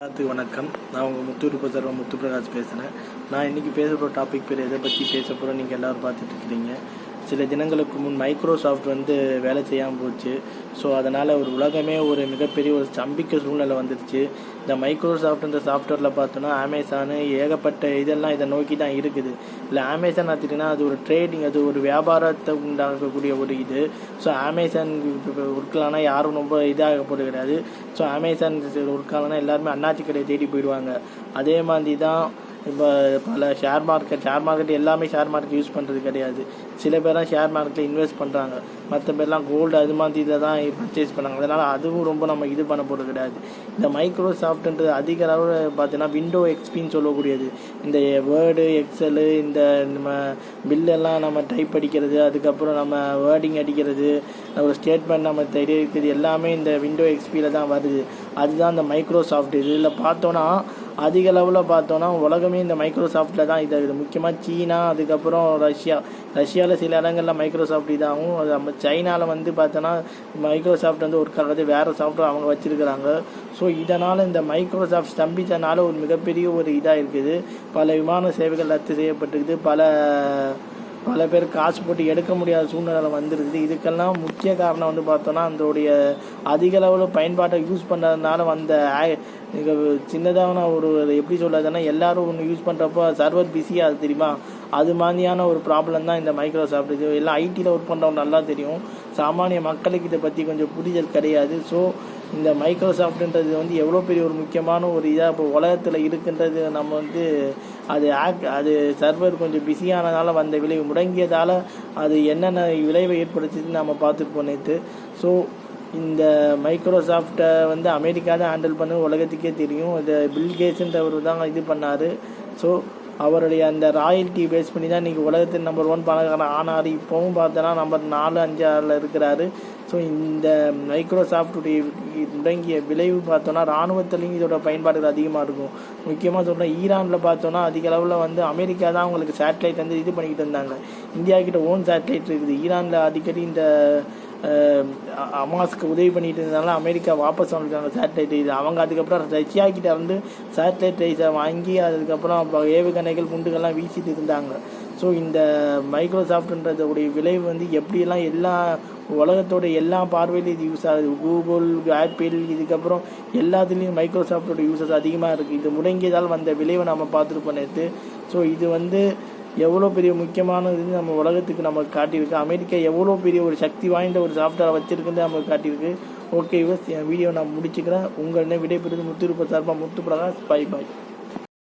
எல்லாத்துக்கும் வணக்கம். நான் உங்கள் முத்தூர் சார் முத்து பிரகாஷ் பேசுகிறேன் நான் இன்றைக்கி பேச போகிற டாபிக் பேர் எதை பற்றி பேச போகிறோம் நீங்கள் எல்லோரும் பார்த்துட்டு இருக்கிறீங்க. சில தினங்களுக்கு முன் மைக்ரோசாஃப்ட் வந்து வேலை செய்யாமல் போச்சு. ஸோ அதனால் ஒரு உலகமே ஒரு மிகப்பெரிய ஒரு ஸ்தம்பிக்க சூழ்நிலை வந்துடுச்சு. இந்த மைக்ரோசாஃப்ட் இந்த சாஃப்ட்வேரில் பார்த்தோன்னா அமேசானு ஏகப்பட்ட இதெல்லாம் இதை நோக்கி தான் இருக்குது. இல்லை அமேசான் பார்த்துட்டிங்கன்னா அது ஒரு ட்ரேடிங் அது ஒரு வியாபாரத்தை உண்டாக்கக்கூடிய ஒரு இது. ஸோ அமேசான் ஒர்க்கலானா யாரும் ரொம்ப இதாக போட்டு கிடையாது. ஸோ அமேசான் ஒர்க்காலனா எல்லாருமே அண்ணாச்சி கடையை தேடி போயிடுவாங்க. அதே மாதிரி தான் இப்போ பல ஷேர் மார்க்கெட் ஷேர் மார்க்கெட் எல்லாமே ஷேர் மார்க்கெட் யூஸ் பண்ணுறது கிடையாது. சில பேர்லாம் ஷேர் மார்க்கெட்டில் இன்வெஸ்ட் பண்ணுறாங்க மற்ற பேர்லாம் கோல்டு அது மாதிரி இதில் தான் பர்ச்சேஸ் பண்ணாங்க. அதனால் அதுவும் ரொம்ப நம்ம இது பண்ண போகிறது கிடையாது. இந்த மைக்ரோசாஃப்ட்ன்றது அதிக அளவில் பார்த்தீங்கன்னா விண்டோ எக்ஸ்பின்னு சொல்லக்கூடியது. இந்த வேர்டு எக்ஸலு இந்த நம்ம பில்லெல்லாம் நம்ம டைப் அடிக்கிறது அதுக்கப்புறம் நம்ம வேர்டிங் அடிக்கிறது ஒரு ஸ்டேட்மெண்ட் நம்ம தெரிவிக்கிறது எல்லாமே இந்த விண்டோ எக்ஸ்பியில் தான் வருது. அதுதான் இந்த மைக்ரோசாஃப்ட் இதில் பார்த்தோன்னா அதிக அளவில் பார்த்தோன்னா உலகமே இந்த மைக்ரோசாஃப்ட்டில் தான் இதாகுது. முக்கியமாக சீனா அதுக்கப்புறம் ரஷ்யா. ரஷ்யாவில் சில இடங்களில் மைக்ரோசாஃப்ட் இதாகவும் அது நம்ம சைனாவில் வந்து பார்த்தோன்னா மைக்ரோசாஃப்ட் வந்து ஒர்க் ஆகுது வேறு சாஃப்ட்வேர் அவங்க வச்சுருக்கிறாங்க. ஸோ இதனால் இந்த மைக்ரோசாஃப்ட் ஸ்தம்பித்தனால ஒரு மிகப்பெரிய ஒரு இதாக இருக்குது பல விமான சேவைகள் ரத்து செய்யப்பட்டிருக்குது. பல பல பேர் காசு போட்டு எடுக்க முடியாத சூழ்நிலை வந்துருக்குது. இதுக்கெல்லாம் முக்கிய காரணம் வந்து பார்த்தோன்னா அதோடைய அதிக அளவில் பயன்பாட்டை யூஸ் பண்ணுறதுனால வந்த மிக சின்னதான ஒரு எப்படி சொல்கிறதுனா எல்லாரும் ஒன்று யூஸ் பண்ணுறப்போ சர்வர் பிஸியாக அது தெரியுமா? அது மாதிரியான ஒரு ப்ராப்ளம் தான் இந்த மைக்ரோசாஃப்ட் இது. எல்லாம் ஐடியில் ஒர்க் பண்ணுறவங்க நல்லா தெரியும். சாமானிய மக்களுக்கு இதை பற்றி கொஞ்சம் புரிதல் கிடையாது. ஸோ இந்த மைக்ரோசாஃப்ட்ன்றது வந்து எவ்வளோ பெரிய ஒரு முக்கியமான ஒரு இதாக இப்போ உலகத்தில் இருக்குன்றது நம்ம வந்து அது ஆக் அது சர்வர் கொஞ்சம் பிஸியானதால் வந்த விளைவு முடங்கியதால் அது என்னென்ன விளைவை ஏற்படுத்துதுன்னு நம்ம பார்த்துட்டு நேற்று ஸோ இந்த மைக்ரோசாஃப்டை வந்து அமெரிக்கா தான் ஹேண்டில் பண்ண உலகத்துக்கே தெரியும். இதை பில் தான் இது பண்ணார். ஸோ அவருடைய அந்த ராயல்ட்டி பேஸ் பண்ணி தான் இன்றைக்கி உலகத்தின் நம்பர் ஒன் பணக்காரன் ஆனார் இப்போவும் பார்த்தோன்னா நம்பர் நாலு அஞ்சு ஆறில் இருக்கிறாரு. ஸோ இந்த மைக்ரோசாஃப்டுடைய முடங்கிய விளைவு பார்த்தோன்னா இராணுவத்துலேயும் இதோட பயன்பாடுகள் அதிகமாக இருக்கும். முக்கியமாக சொல்கிறேன் ஈரானில் பார்த்தோன்னா அதிக அளவில் வந்து அமெரிக்கா தான் அவங்களுக்கு சேட்டலைட் வந்து இது பண்ணிக்கிட்டு இருந்தாங்க. இந்தியா கிட்ட ஓன் சேட்டலைட் இருக்குது. ஈரானில் அடிக்கடி இந்த அமாஸ்க்கு உதவி பண்ணிட்டு இருந்ததுனால அமெரிக்கா வாபஸ் வந்துட்டாங்க சேட்டலைட் இது. அவங்க அதுக்கப்புறம் ரஷ்யா கிட்ட வந்து சேட்டலைட் ரைஸை வாங்கி அதுக்கப்புறம் ஏவுகணைகள் குண்டுகள்லாம் வீசிட்டு இருந்தாங்க. ஸோ இந்த மைக்ரோசாஃப்ட்ன்றதுடைய விளைவு வந்து எப்படியெல்லாம் எல்லா உலகத்தோட எல்லா பார்வையிலும் இது யூஸ் ஆகுது. கூகுள் ஆப்பிள் இதுக்கப்புறம் எல்லாத்துலேயும் மைக்ரோசாஃப்டோட யூசஸ் அதிகமாக இருக்குது இது முடங்கியதால் வந்த விளைவை நம்ம பார்த்துருப்போம் நேற்று ஸோ இது வந்து எவ்வளோ பெரிய முக்கியமானதுன்னு நம்ம உலகத்துக்கு நமக்கு காட்டியிருக்கு. அமெரிக்கா எவ்வளோ பெரிய ஒரு சக்தி வாய்ந்த ஒரு சாஃப்ட்வேரை வச்சுருக்குன்னு நமக்கு காட்டியிருக்கு. ஓகே யூஸ் என் வீடியோ நான் முடிச்சுக்கிறேன். என்ன விடைபெறுது முத்துருப்ப சார்பாக முத்து பிரகாஷ் பாய் பாய்